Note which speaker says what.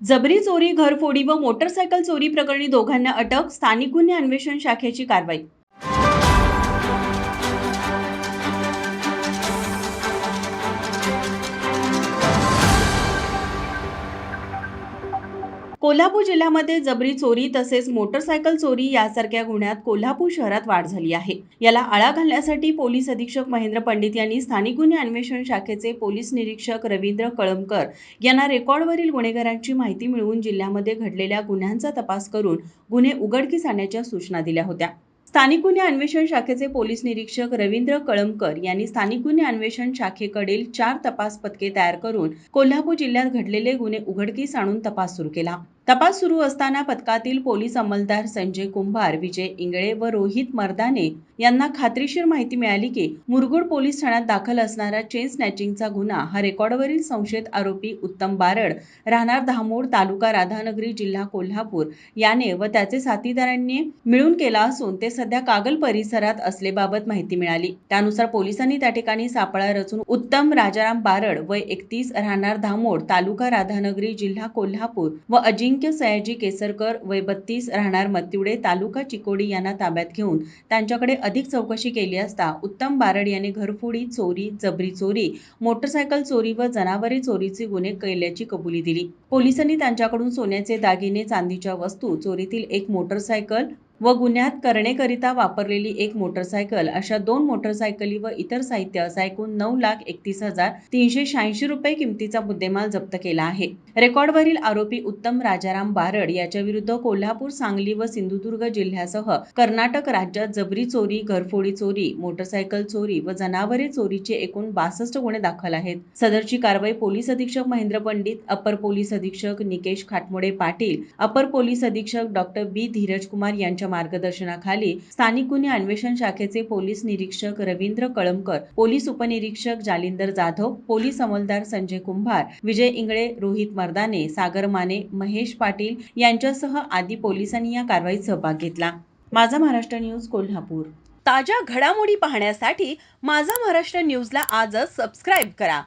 Speaker 1: जबरी चोरी घरफोडी व मोटरसायकल चोरी प्रकरणी दोघांना अटक स्थानिक गुन्हे अन्वेषण शाखेची कारवाई कोल्हापूर जिल्ह्यामध्ये जबरी चोरी तसेच मोटरसायकल चोरी यासारख्या गुन्ह्यात कोल्हापूर शहरात वाढ झाली आहे. याला आळा घालण्यासाठी पोलीस अधीक्षक महेंद्र पंडित यांनी स्थानिक गुन्हे अन्वेषण शाखेचे पोलीस निरीक्षक रवींद्र कळमकर यांना रेकॉर्डवरील गुन्हेगारांची माहिती मिळवून जिल्ह्यामध्ये घडलेल्या गुन्ह्यांचा तपास करून गुन्हे उघडकीस आणण्याच्या सूचना दिल्या होत्या. स्थानिक गुन्हे अन्वेषण शाखेचे पोलीस निरीक्षक रवींद्र कळमकर यांनी स्थानिक गुन्हे अन्वेषण शाखेकडील चार तपास पथके तयार करून कोल्हापूर जिल्ह्यात घडलेले गुन्हे उघडकीस आणून तपास सुरू केला. तपास सुरू असताना पथकातील पोलीस अंमलदार संजय कुंभार विजय इंगळे व रोहित मर्दाने यांना खात्रीशीर माहिती मिळाली की मुरगुड पोलीस ठाण्यात दाखल असणारा चेन स्नॅचिंगचा गुन्हा हा रेकॉर्डवरील संशयित आरोपी उत्तम बारड राहणार धामोड तालुका राधानगरी जिल्हा कोल्हापूर याने व त्याचे साथीदारांनी मिळून केला असून ते सध्या कागल परिसरात असलेबाबत माहिती मिळाली. त्यानुसार पोलिसांनी त्या ठिकाणी सापळा रचून उत्तम राजाराम बारड वय एकतीस राहणार धामोड तालुका राधानगरी जिल्हा कोल्हापूर व अजिंक्य सयाजी केसरकर वय बत्तीस राहणार मत्युडे तालुका चिकोडी यांना ताब्यात घेऊन त्यांच्याकडे अधिक चौकशी केली असता उत्तम बारड याने घरफोडी चोरी जबरी चोरी मोटरसायकल चोरी व जनावरे चोरीचे गुन्हे केल्याची कबुली दिली. पोलिसांनी त्यांच्याकडून सोन्याचे दागिने चांदीच्या वस्तू चोरीतील एक मोटरसायकल व गुन्ह्यात करणेकरिता वापरलेली एक मोटरसायकल. अशा दोन मोटरसायकली व इतर साहित्य असा एकूण नऊ लाख एकतीस हजार तीनशे शहाऐंशी रुपये किमतीचा मुद्देमाल जप्त केला आहे. रेकॉर्डवरील आरोपी उत्तम राजाराम बारड याच्या विरुद्ध कोल्हापूर सांगली व सिंधुदुर्ग जिल्ह्यासह कर्नाटक राज्यात जबरी चोरी घरफोडी चोरी मोटरसायकल चोरी व जनावरे चोरीचे एकूण बासष्ट गुन्हे दाखल आहेत. सदरची कारवाई पोलीस अधीक्षक महेंद्र पंडित अपर पोलीस अधीक्षक निकेश खाटमोडे पाटील अपर पोलीस अधीक्षक डॉक्टर बी धीरज कुमार यांच्या मार्गदर्शनाखाली स्थानिक गुन्हे अन्वेषण शाखेचे पोलीस निरीक्षक रवींद्र कळमकर पोलीस उपनिरीक्षक जालिंदर जाधव पोलीस अंमलदार संजय कुंभार विजय इंगळे रोहित मर्दाने सागर माने महेश पाटील यांच्यासह आदी पोलिसांनी या कारवाईत सहभाग घेतला. माझा महाराष्ट्र न्यूज कोल्हापूर. ताज्या घडामोडी पाहण्यासाठी माझा महाराष्ट्र न्यूजला आजच सबस्क्राईब करा.